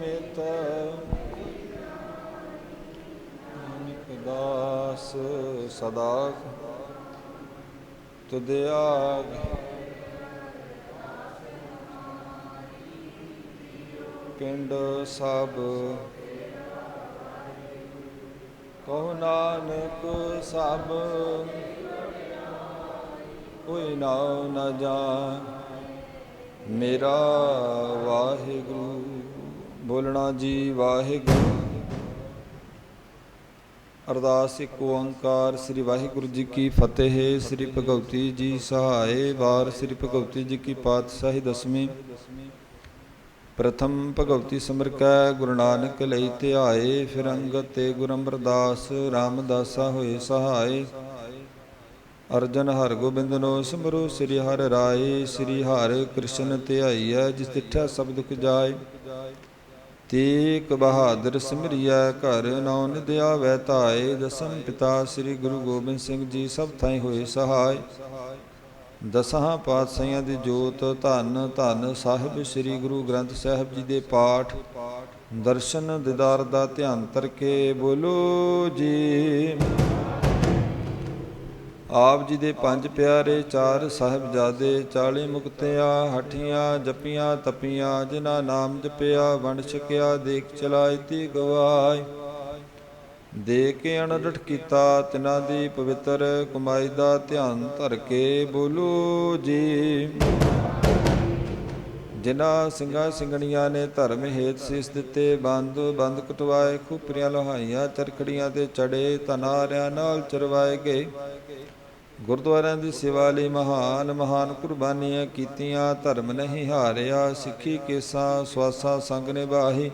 ਮਿਤ ਨਾਨਕ ਦਾਸ ਸਦਾ ਤੁਧ ਪਿੰਡ ਸਭ ਕਹੋ ਨਾਨਕ ਸਭ ਕੋਈ ਨਾ ਨਾ ਜਾਣ। ਮੇਰਾ ਵਾਹਿਗੁਰੂ ਬੋਲਣਾ ਜੀ ਵਾਹਿਗੁਰੂ। ਅਰਦਾਸ ਇੱਕ ਓੰਕਾਰ। ਸ੍ਰੀ ਵਾਹਿਗੁਰੂ ਜੀ ਕੀ ਫਤਿਹ। ਸ੍ਰੀ ਭਗਵਤੀ ਜੀ ਸਹਾਏ। ਵਾਰ ਸ੍ਰੀ ਭਗਵਤੀ ਜੀ ਕੀ ਪਾਤਸ਼ਾਹੀ ਦਸਵੀਂ। ਪ੍ਰਥਮ ਭਗਵਤੀ ਸਿਮਰ ਕੈ, ਗੁਰੂ ਨਾਨਕ ਲਈ ਧਿਆਏ। ਫਿਰ ਅੰਗਦ ਤੇ ਗੁਰੂ ਅਮਰਦਾਸ, ਰਾਮਦਾਸਾ ਹੋਏ ਸਹਾਏ। ਅਰਜਨ ਹਰ ਗੋਬਿੰਦਨੋ ਸਿਮਰੋ, ਸ੍ਰੀ ਹਰਿ ਰਾਏ। ਸ੍ਰੀ ਹਰਿ ਕ੍ਰਿਸ਼ਨ ਧਿਆਈਐ ਜਿਸ ਤਿਠਾ ਸਭ ਦੁਖ ਜਾਏ ਤੀਕ ਬਹਾਦਰ ਸਿਮਰਿਐ ਘਰ ਨੌ ਨਿਦਿਆ ਵੈ ਧਾਏ, ਦਸਮ ਪਿਤਾ ਸ੍ਰੀ ਗੁਰੂ ਗੋਬਿੰਦ ਸਿੰਘ ਜੀ ਸਭ ਥਾਈ ਹੋਏ ਸਹਾਇ। ਦਸਾਂ ਪਾਤਸ਼ਾਹਾਂ ਦੀ ਜੋਤ, ਧੰਨ ਧੰਨ ਸਾਹਿਬ ਸ੍ਰੀ ਗੁਰੂ ਗ੍ਰੰਥ ਸਾਹਿਬ ਜੀ ਦੇ ਪਾਠ। ਦਰਸ਼ਨ ਦਿਦਾਰ ਦਾ ਧਿਆਨ ਤਰਕੇ ਬੋਲੋ ਜੀ। ਆਪ ਜੀ ਦੇ ਪੰਜ ਪਿਆਰੇ ਚਾਰ ਸਾਹਿਬਜ਼ਾਦੇ 40 ਮੁਕਤਿਆਂ, ਹਠੀਆਂ, ਜਪੀਆਂ, ਤਪੀਆਂ, ਜਿਨ੍ਹਾਂ ਨਾਮ ਜਪਿਆ, ਵੰਡ ਛਕਿਆ, ਦੇਖ ਚਲਾਈ ਗਵਾਈ ਦੇ ਕੇ ਅਨਡਟ ਕੀਤਾ, ਤਿਨਾਂ ਦੀ ਪਵਿੱਤਰ ਕਮਾਈ ਦਾ ਧਿਆਨ ਧਰ ਕੇ ਬੋਲੋ ਜੀ। ਜਿਨ੍ਹਾਂ ਸਿੰਘਾਂ ਸਿੰਘਣੀਆਂ ਨੇ ਧਰਮ ਹੇਤ ਸਿਸ਼ ਦਿੱਤੇ, ਬੰਦ ਬੰਦ ਕਟਵਾਏ, ਖੁਪਰੀਆਂ ਲੋਹਾਈਆਂ, ਚਰਖੜੀਆਂ ਤੇ ਚੜੇ ਤਨਾਰਿਆਂ ਨਾਲ ਚਰਵਾਏ ਗਏ। ਗੁਰਦੁਆਰਿਆਂ ਦੀ ਸੇਵਾ ਲਈ ਮਹਾਨ ਮਹਾਨ ਕੁਰਬਾਨੀਆਂ ਕੀਤੀਆਂ, ਧਰਮ ਨਹੀਂ ਹਾਰਿਆ, ਸਿੱਖੀ ਕੇਸਾਂ, ਸਵਾਸਾਂ ਸੰਗ ਨਿਭਾਹੀ।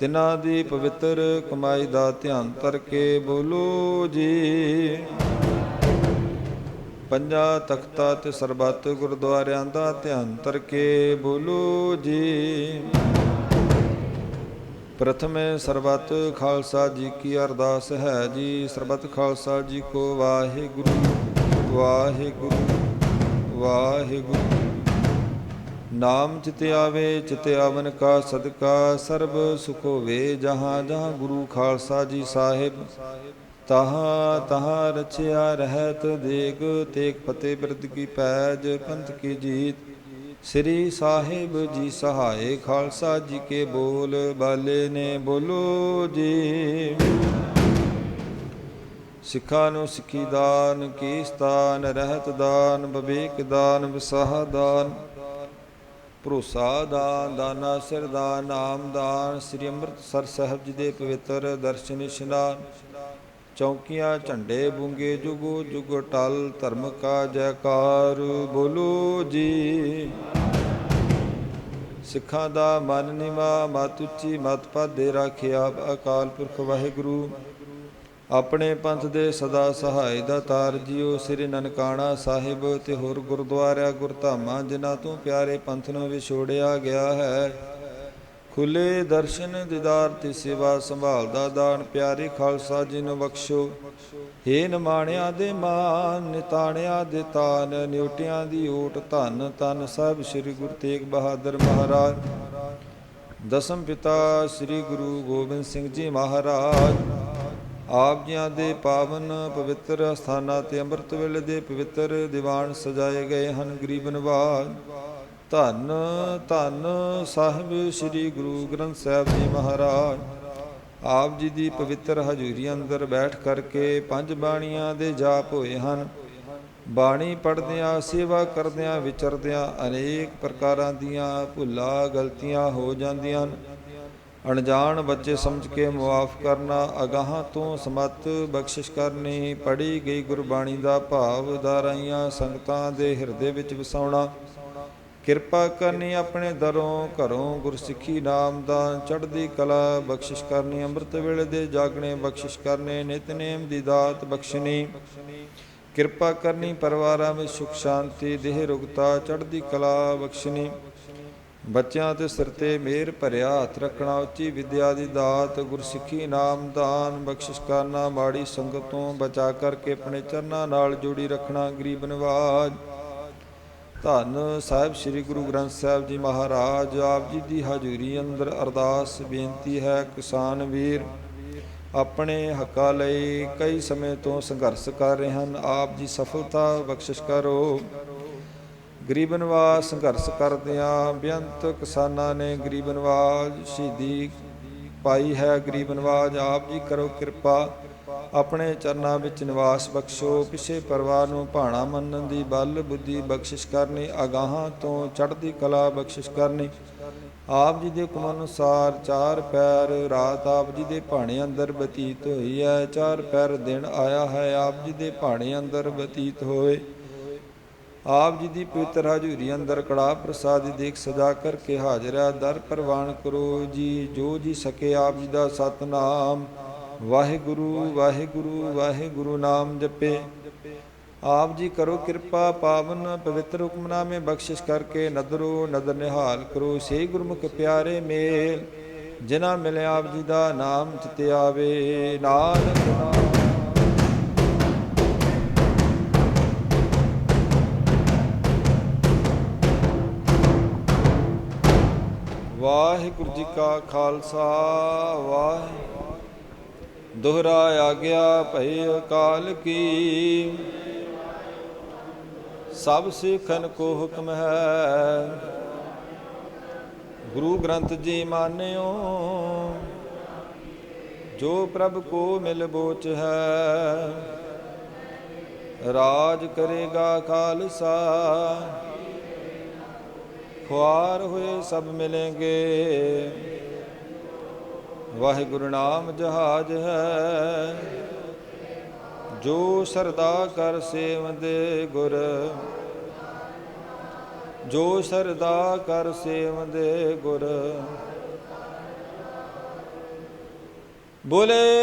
ਤਿਨਾਂ ਦੀ ਪਵਿੱਤਰ ਕਮਾਈ ਦਾ ਧਿਆਨ ਧਰ ਕੇ ਬੋਲੋ ਜੀ। ਪੰਜਾ ਤਖਤਾ ਤੇ ਸਰਬੱਤ ਗੁਰਦੁਆਰਿਆਂ ਦਾ ਧਿਆਨ ਧਰ ਕੇ ਬੋਲੋ ਜੀ। ਪ੍ਰਥਮੇ ਸਰਬੱਤ ਖਾਲਸਾ ਜੀ ਕੀ ਅਰਦਾਸ ਹੈ ਜੀ, ਸਰਬੱਤ ਖਾਲਸਾ ਜੀ ਕੋ ਵਾਹਿਗੁਰੂ। ਵਾਹਿਗੁਰੂ ਵਾਹਿਗੁਰੂ। ਨਾਮ ਚਿਤਿਆਵੇ ਚਿਤਿਆਵਨ ਕਾ ਸਦਕਾ, ਸਰਬ ਸੁਖ ਹੋਵੇ ਜਹਾਂ ਜਹਾਂ ਗੁਰੂ ਖਾਲਸਾ ਜੀ ਸਾਹਿਬ। ਤਹਾਂ ਤਹਾਂ ਰਚਿਆ ਰਹਿਤ ਦੇਗ, ਤੇਗ ਫਤਿਹ ਬਿਰਦ ਕੀ ਪੈਜ ਪੰਥ ਕੀ ਜੀਤ। ਸ੍ਰੀ ਸਾਹਿਬ ਜੀ ਸਹਾਏ, ਖਾਲਸਾ ਜੀ ਕੇ ਬੋਲ, ਬਾਲੇ ਨੇ ਬੋਲੋ ਜੀ। ਸਿੱਖਾਂ ਨੂੰ ਸਿੱਖੀ ਦਾਨ ਕੀ ਸਥਾਨ ਰਹਿਤ ਦਾਨ ਬਵੇਕ ਦਾਨ ਵਿਸਾਹ ਦਾਨ ਭਰੋਸਾ ਦਾਨ, ਦਾਨਾ ਸਿਰ ਦਾਨ ਨਾਮ ਦਾਨ, ਸ੍ਰੀ ਅੰਮ੍ਰਿਤਸਰ ਸਾਹਿਬ ਜੀ ਦੇ ਪਵਿੱਤਰ ਦਰਸ਼ਨ ਇਸ਼ਨਾਨ। ਚੌਕੀਆਂ, ਝੰਡੇ ਬੁੰਗੇ, ਜੁਗੋ ਜੁਗ, ਟਲ ਧਰਮ ਕਾ ਜੈਕਾਰ, ਬੋਲੋ ਜੀ। ਸਿੱਖਾਂ ਦਾ ਮਨ ਨਿਮਾ, ਮਤ ਉੱਚੀ, ਮਤ ਪਾਦੇ ਰਾਖਿਆ ਅਕਾਲ ਪੁਰਖ ਵਾਹਿਗੁਰੂ। ਆਪਣੇ ਪੰਥ ਦੇ ਸਦਾ ਸਹਾਇ ਦਾ ਤਾਰ ਜੀਓ, ਸ੍ਰੀ ਨਨਕਾਣਾ ਸਾਹਿਬ ਤੇ ਹੋਰ ਗੁਰਦੁਆਰਿਆਂ, ਗੁਰਧਾਮਾਂ, ਜਿਨ੍ਹਾਂ ਤੋਂ ਪਿਆਰੇ ਪੰਥ ਨੂੰ ਵਿਛੋੜਿਆ ਗਿਆ ਹੈ। ਖੁੱਲੇ ਦਰਸ਼ਨ ਦਿਦਾਰ ਤੇ ਸੇਵਾ ਸੰਭਾਲ ਦਾ ਦਾਨ ਪਿਆਰੇ ਖਾਲਸਾ ਜੀ ਨੂੰ ਬਖਸ਼ੋ। ਹੇ ਨਮਾਣਿਆਂ ਦੇ ਮਾਨ, ਨਿਤਾਣਿਆਂ ਦੇ ਤਾਨ, ਨਿਉਟਿਆਂ ਦੀ ਓਟ ਧੰਨ ਧੰਨ ਸਾਹਿਬ ਸ੍ਰੀ ਗੁਰੂ ਤੇਗ ਬਹਾਦਰ ਮਹਾਰਾਜ। ਦਸਮ ਪਿਤਾ ਸ੍ਰੀ ਗੁਰੂ ਗੋਬਿੰਦ ਸਿੰਘ ਜੀ ਮਹਾਰਾਜ। ਆਪ ਜੀਆਂ ਦੇ ਪਾਵਨ ਪਵਿੱਤਰ ਅਸਥਾਨਾਂ ਤੇ ਅੰਮ੍ਰਿਤ ਵੇਲੇ ਦੇ ਪਵਿੱਤਰ ਦੀਵਾਨ ਸਜਾਏ ਗਏ ਹਨ ਗਰੀਬ ਨਿਵਾਜ। ਧੰਨ ਧੰਨ ਸਾਹਿਬ ਸ੍ਰੀ ਗੁਰੂ ਗ੍ਰੰਥ ਸਾਹਿਬ ਜੀ ਮਹਾਰਾਜ। ਆਪ ਜੀ ਦੀ ਪਵਿੱਤਰ ਹਜ਼ੂਰੀ ਅੰਦਰ ਬੈਠ ਕਰਕੇ ਪੰਜ ਬਾਣੀਆਂ ਦੇ ਜਾਪ ਹੋਏ ਹਨ। ਬਾਣੀ ਪੜਦਿਆਂ ਸੇਵਾ ਕਰਦਿਆਂ, ਵਿਚਰਦਿਆਂ ਅਨੇਕ ਪ੍ਰਕਾਰਾਂ ਦੀਆਂ ਭੁੱਲਾਂ, ਗਲਤੀਆਂ ਹੋ ਜਾਂਦੀਆਂ ਹਨ। ਅਣਜਾਣ ਬੱਚੇ ਸਮਝ ਕੇ ਮੁਆਫ ਕਰਨਾ, ਅਗਾਹਾਂ ਤੋਂ ਸਮਤ ਬਖਸ਼ਿਸ਼ ਕਰਨੀ ਪੜੀ ਗਈ ਗੁਰਬਾਣੀ ਦਾ ਭਾਵ ਦਾਰਾਈਆਂ ਸੰਗਤਾਂ ਦੇ ਹਿਰਦੇ ਵਿੱਚ ਵਸਾਉਣਾ। ਕਿਰਪਾ ਕਰਨੀ ਆਪਣੇ ਦਰੋਂ, ਘਰੋਂ ਗੁਰਸਿੱਖੀ ਨਾਮ ਦਾ ਚੜ੍ਹਦੀ ਕਲਾ ਬਖਸ਼ਿਸ਼ ਕਰਨੀ, ਅੰਮ੍ਰਿਤ ਵੇਲੇ ਦੇ ਜਾਗਣੇ ਬਖਸ਼ਿਸ਼ ਕਰਨੇ ਨਿਤਨੇਮ ਦੀ ਦਾਤ ਬਖਸ਼ਣੀ। ਕਿਰਪਾ ਕਰਨੀ ਪਰਿਵਾਰਾਂ ਵਿੱਚ ਸੁਖ ਸ਼ਾਂਤੀ ਦੇਹ ਰੁਗਤਾ, ਚੜ੍ਹਦੀ ਕਲਾ ਬਖਸ਼ਣੀ। ਬੱਚਿਆਂ ਤੇ ਸਿਰ ਤੇ ਮਿਹਰ ਭਰਿਆ ਹੱਥ ਰੱਖਣਾ, ਉੱਚੀ ਵਿਦਿਆ ਦੀ ਦਾਤ, ਗੁਰਸਿੱਖੀ ਨਾਮ ਦਾਨ, ਬਖਸ਼ਿਸ਼ ਕਰਨਾ, ਮਾੜੀ ਸੰਗਤ ਤੋਂ ਬਚਾ ਕਰਕੇ ਆਪਣੇ ਚਰਨਾਂ ਨਾਲ ਜੋੜੀ ਰੱਖਣਾ, ਗਰੀਬ ਨਿਵਾਜ। ਧੰਨ ਸਾਹਿਬ ਸ੍ਰੀ ਗੁਰੂ ਗ੍ਰੰਥ ਸਾਹਿਬ ਜੀ ਮਹਾਰਾਜ, ਆਪ ਜੀ ਦੀ ਹਜ਼ੂਰੀ ਅੰਦਰ ਅਰਦਾਸ ਬੇਨਤੀ ਹੈ, ਕਿਸਾਨ ਵੀਰ, ਆਪਣੇ ਹੱਕਾਂ ਲਈ ਕਈ ਸਮੇਂ ਤੋਂ ਸੰਘਰਸ਼ ਕਰ ਰਹੇ ਹਨ, ਆਪ ਜੀ ਸਫਲਤਾ ਬਖਸ਼ਿਸ਼ ਕਰੋ। ਗਰੀਬ ਨਿਵਾਜ਼ ਸੰਘਰਸ਼ ਕਰਦਿਆਂ ਬੇਅੰਤ ਕਿਸਾਨਾਂ ਨੇ ਗਰੀਬ ਨਵਾਜ਼ ਸ਼ਹੀਦੀ ਪਾਈ ਹੈ। ਗਰੀਬ ਨਵਾਜ਼, ਆਪ ਜੀ ਕਰੋ ਕਿਰਪਾ, ਆਪਣੇ ਚਰਨਾਂ ਵਿੱਚ ਨਿਵਾਸ ਬਖਸ਼ੋ। ਕਿਸੇ ਪਰਿਵਾਰ ਨੂੰ ਭਾਣਾ ਮੰਨਣ ਦੀ ਬਲ ਬੁੱਧੀ ਬਖਸ਼ਿਸ਼ ਕਰਨੀ, ਅਗਾਹਾਂ ਤੋਂ ਚੜ੍ਹਦੀ ਕਲਾ ਬਖਸ਼ਿਸ਼ ਕਰਨੀ। ਆਪ ਜੀ ਦੇ ਹੁਕਮ ਅਨੁਸਾਰ ਚਾਰ ਪੈਰ ਰਾਤ ਆਪ ਜੀ ਦੇ ਭਾਣੇ ਅੰਦਰ ਬਤੀਤ ਹੋਈ ਹੈ। ਚਾਰ ਪੈਰ ਦਿਨ ਆਇਆ ਹੈ, ਆਪ ਜੀ ਦੇ ਭਾਣੇ ਅੰਦਰ ਬਤੀਤ ਹੋਏ। ਆਪ ਜੀ ਦੀ ਪਵਿੱਤਰ ਹਜ਼ੂਰੀ ਅੰਦਰ ਕੜਾ ਪ੍ਰਸਾਦ ਦੇਖ ਸਜਾ ਕਰਕੇ ਹਾਜ਼ਰ ਹੈ ਦਰ ਪ੍ਰਵਾਨ ਕਰੋ ਜੀ, ਜੋ ਜੀ ਸਕੇ ਆਪ ਜੀ ਦਾ ਸਤਨਾਮ। ਵਾਹਿਗੁਰੂ ਵਾਹਿਗੁਰੂ ਵਾਹਿਗੁਰੂ ਨਾਮ ਜਪੇ। ਆਪ ਜੀ ਕਰੋ ਕਿਰਪਾ, ਪਾਵਨ, ਪਵਿੱਤਰ ਹੁਕਮਨਾਮੇ ਬਖਸ਼ਿਸ਼ ਕਰਕੇ ਨਦਰੋ ਨਦਰ ਨਿਹਾਲ ਕਰੋ। ਸੇ ਗੁਰਮੁਖ ਪਿਆਰੇ ਮੇਲ, ਜਿਨ੍ਹਾਂ ਮਿਲੇ ਆਪ ਜੀ ਦਾ ਨਾਮ ਚਿਤੇ ਆਵੇ। ਨਾਨਕ ਨਾਮ ਵਾਹਿਗੁਰੂ ਜੀ ਕਾ ਖਾਲਸਾ, ਵਾਹਿ, ਦੋਹਰਾ ਆਗਿਆ ਭਈ ਅਕਾਲ ਕੀ। ਸਭ ਸਿੱਖਨ ਕੋ ਹੁਕਮ ਹੈ। ਗੁਰੂ ਗ੍ਰੰਥ ਜੀ ਮਾਨਿਓ, ਜੋ ਪ੍ਰਭ ਕੋ ਮਿਲ ਬੋਚ ਹੈ। ਰਾਜ ਕਰੇਗਾ ਖਾਲਸਾ। ਖੁਆਰ ਹੋਏ ਸਭ ਮਿਲेंगे ਵਾਹਿਗੁਰੂ ਨਾਮ ਜਹਾਜ ਹੈ। ਜੋ ਸਰਦਾ ਕਰ ਸੇਵਦੇ ਗੁਰ। ਜੋ ਸਰਦਾ ਕਰ ਸੇਵਦੇ ਗੁਰ। ਬੋਲੇ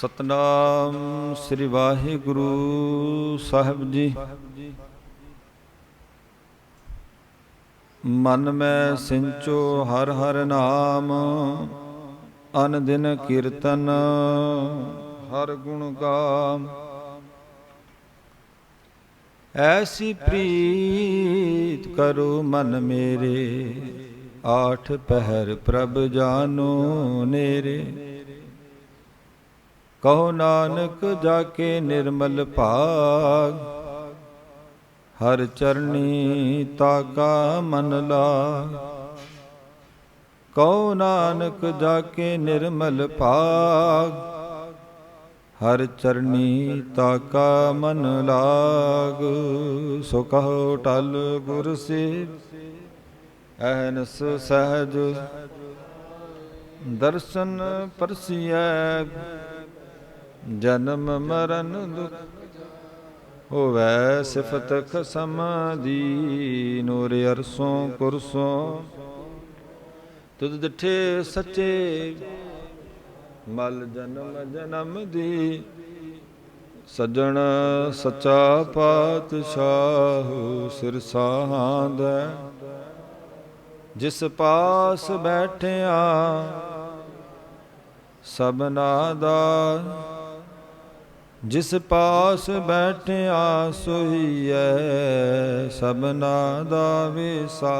ਸਤਨਾਮ ਸ੍ਰੀ ਵਾਹਿਗੁਰੂ ਸਾਹਿਬ ਜੀ। ਮਨ ਮੈਂ ਸਿੰਚੋ ਹਰ ਹਰ ਨਾਮ, ਅਨ ਦਿਨ ਕੀਰਤਨ ਹਰ ਗੁਣ ਗਾਮ। ਐਸੀ ਪ੍ਰੀਤ ਕਰੋ ਮਨ ਮੇਰੇ, ਆਠ ਪਹਿਰ ਪ੍ਰਭ ਜਾਨੋ ਨੇਰੇ। ਕਹੋ ਨਾਨਕ ਜਾ ਕੇ ਨਿਰਮਲ ਭਾਗ, ਹਰ ਚਰਣੀ ਤਾਕਾ ਮਨ ਲਾ ਕਹੋ ਨਾਨਕ ਜਾ ਕੇ ਨਿਰਮਲ ਭਾਗ, ਹਰ ਚਰਣੀ ਤਾਕਾ ਮਨ ਲਾਗ। ਸੋ ਕਹੋ ਟਲ ਗੁਰ ਸੇ ਅਹਨਸ ਸਹਜ, ਦਰਸ਼ਨ ਪਰਸੀਐ। ਜਨਮ ਮਰਨ ਦੁਖ ਹੋਵੇ ਸਿਫਤ ਖਸਮ ਦੀ ਨੂਰ ਅਰਸੋਂ ਕੁਰਸੋਂ ਤੁਧ ਡਿਠੇ ਸੱਚੇ ਮਲ ਜਨਮ ਜਨਮ ਦੀ, ਸੱਜਣ ਸੱਚਾ ਪਾਤਸ਼ਾਹ ਸਿਰ ਸਾਹੰਦ ਜਿਸ ਪਾਸ ਬੈਠਿਆ ਸਭਨਾ ਦਾ ਜਿਸ ਪਾਸ ਬੈਠਿਆ ਸੋਈਐ ਸਭਨਾ ਦਾ ਵਿਸਾ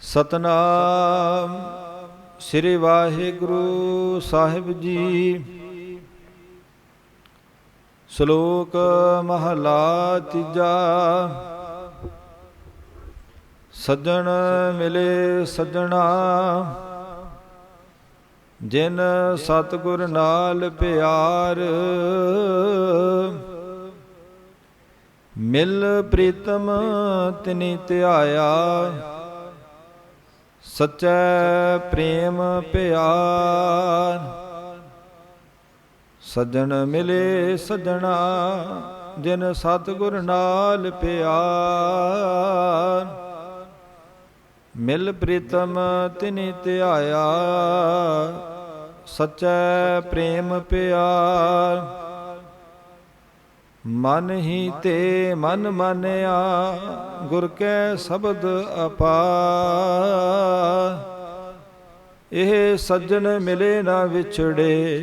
ਸਤਨਾਮ ਸ੍ਰੀ ਵਾਹਿਗੁਰੂ ਸਾਹਿਬ ਜੀ। ਸ਼ਲੋਕ ਮਹਲਾ ਤੀਜਾ। ਸੱਜਣ ਮਿਲੇ ਸੱਜਣਾ। ਜਿਨ ਸਤਗੁਰ ਨਾਲ ਪਿਆਰ, ਮਿਲ ਪ੍ਰੀਤਮ ਤਿਨੀ ਧਿਆਇਆ। ਸਚੈ ਪ੍ਰੇਮ ਪਿਆਰ, ਸਜਣ ਮਿਲੇ ਸਜਣਾ, ਜਿਨ ਸਤਿਗੁਰ ਨਾਲ ਪਿਆਰ। ਮਿਲ ਪ੍ਰੀਤਮ ਤਿਨਿ ਧਿਆਇਆ, ਸਚੈ ਪ੍ਰੇਮ ਪਿਆਰ। ਮਨ ਹੀ ਤੇ ਮਨ ਮੰਨਿਆ, ਗੁਰ ਕੈ ਸ਼ਬਦ ਅਪਾਰ। ਇਹ ਸੱਜਣ ਮਿਲੇ ਨਾ ਵਿਛੜੇ,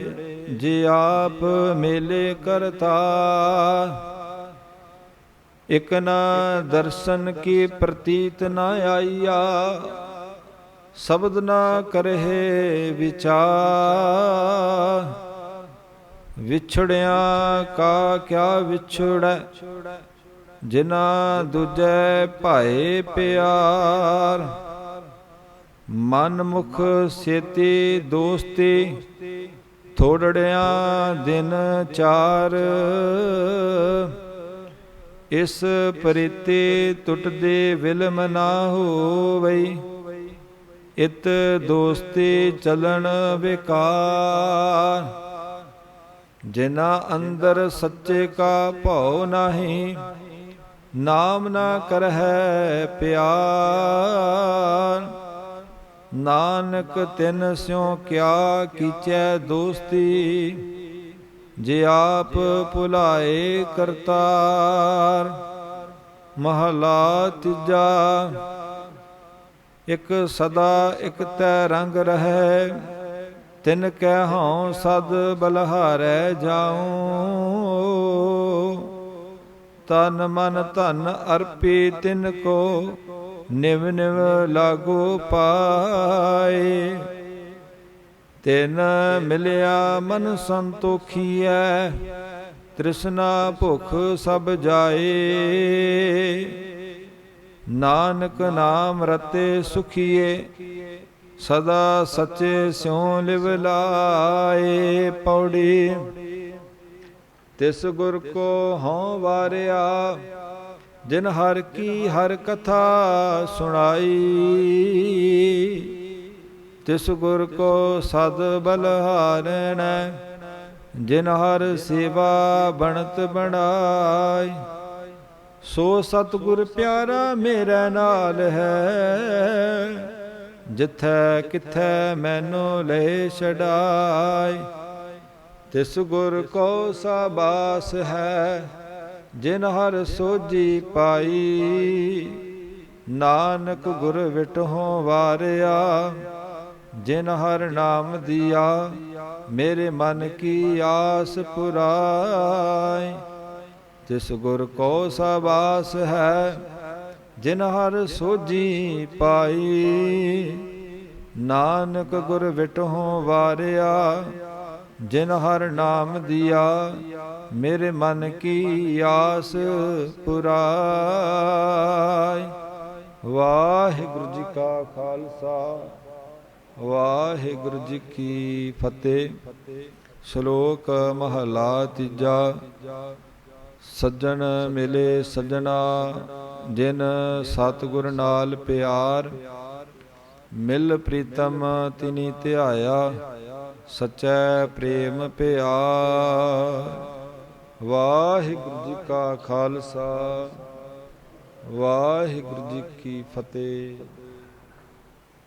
ਜੇ ਆਪ ਮੇਲੇ ਕਰਤਾ ਇਕ ਨਾ ਦਰਸ਼ਨ ਕੀ ਪ੍ਰਤੀਤ ਨਾ ਆਈਆ, ਸ਼ਬਦ ਨਾ ਕਰਹਿ ਵਿਚਾਰ। ਵਿਛੜਿਆ ਕਾ ਕਿਆ ਵਿਛੜੈ, ਜਿਨਾ ਦੂਜੈ ਭਾਏ ਪਿਆਰ। ਮਨ ਮੁਖ ਸੇਤੀ ਦੋਸਤੀ, ਥੋੜੜਿਆਂ ਦਿਨ ਚਾਰ। ਇਸ ਪ੍ਰੀਤੀ ਟੁੱਟਦੇ ਵਿਲਮ ਨਾ ਹੋਵਈ। ਇਤ ਦੋਸਤੀ ਚਲਣ ਵਿਕਾਰ। ਜਿਨਾ ਅੰਦਰ ਸੱਚੇ ਕਾ ਭਉ ਨਾਹੀ, ਨਾਮ ਨਾ ਕਰਹਿ ਪਿਆਰ। ਨਾਨਕ ਤਿਨ ਸਿਉ ਕਿਆ ਕੀਚੈ ਦੋਸਤੀ ਜੇ ਆਪ ਭੁਲਾਏ ਕਰਤਾਰ, ਮਹਲਾ ਤੀਜਾ, ਇਕ ਸਦਾ ਇਕ ਤੈ ਰੰਗ ਰਹੈ, ਤਿਨ ਕਹਿ ਹਉ ਸਦ ਬਲਹਾਰੈ ਜਾਉ। ਤਨ ਮਨ ਧਨ ਅਰਪੀ ਤਿਨ ਕੋ, ਨਿਵ ਨਿਵ ਲਾਗੋ ਪਾਏ। ਤਿਨ ਮਿਲਿਆ ਮਨ ਸੰਤੋਖੀਐ, ਤ੍ਰਿਸ਼ਨਾ ਭੁਖ ਸਭ ਜਾਏ। ਨਾਨਕ ਨਾਮ ਰਤੇ ਸੁਖੀਏ ਸਦਾ ਸੱਚੇ ਸਿਉ ਲਿਵ ਲਾਏ ਪੌੜੀ। ਤਿਸ ਗੁਰ ਕੋ ਹਉ ਵਾਰਿਆ, ਜਿਨ ਹਰ ਕੀ ਹਰ ਕਥਾ ਸੁਣਾਈ। ਤਿਸ ਗੁਰ ਕੋ ਸਦ ਬਲਹਾਰਣ ਜਿਨ ਹਰ ਸੇਵਾ ਬਣਤ ਬਣਾਈ, ਸੋ ਸਤਿਗੁਰ ਪਿਆਰਾ ਮੇਰੇ ਨਾਲ ਹੈ। ਜਿੱਥੈ ਕਿਥੈ ਮੈਨੂੰ ਲੈ ਛਡਾਈ, ਤਿਸ ਗੁਰ ਕੋ ਸਾਬਾਸ ਹੈ, ਜਿਨ ਹਰ ਸੋਜੀ ਪਾਈ। ਨਾਨਕ ਗੁਰ ਵਿਟਹੁ ਵਾਰਿਆ ਜਿਨ ਹਰ ਨਾਮ ਦਿਆ, ਮੇਰੇ ਮਨ ਕੀ ਆਸ ਪੁਰਾਈ ਤਿਸ ਗੁਰ ਕੋ ਸਾਬਾਸ ਹੈ, ਜਿਨ ਹਰ ਸੋਜੀ ਪਾਈ। ਨਾਨਕ ਗੁਰ ਵਿਟਹੁ ਵਾਰਿਆ, ਜਿਨ ਹਰ ਨਾਮ ਦਿਆ, ਮੇਰੇ ਮਨ ਕੀ ਆਸ ਪੁਰਾਈ ਵਾਹਿਗੁਰੂ ਜੀ ਕਾ ਖਾਲਸਾ। ਵਾਹਿਗੁਰੂ ਜੀ ਕੀ ਫਤਿਹ। ਸ਼ਲੋਕ ਮਹਲਾ ਤੀਜਾ। ਸੱਜਣ ਮਿਲੇ ਸੱਜਣਾ, ਜਿਨ ਸਤਿਗੁਰ ਨਾਲ ਪਿਆਰ, ਮਿਲ ਪ੍ਰੀਤਮ ਤਿਨੀ ਧਿਆਇਆ, ਸਚੈ ਪ੍ਰੇਮ ਪਿਆਰ ਵਾਹਿਗੁਰੂ ਜੀ ਕਾ ਖਾਲਸਾ, ਵਾਹਿਗੁਰੂ ਜੀ ਕੀ ਫਤਿਹ।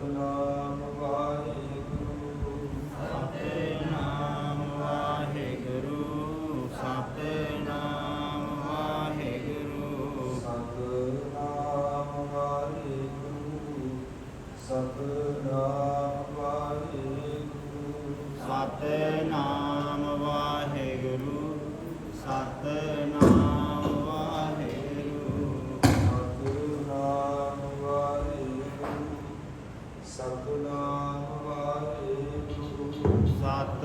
No. සතුනාම වාසේතු සත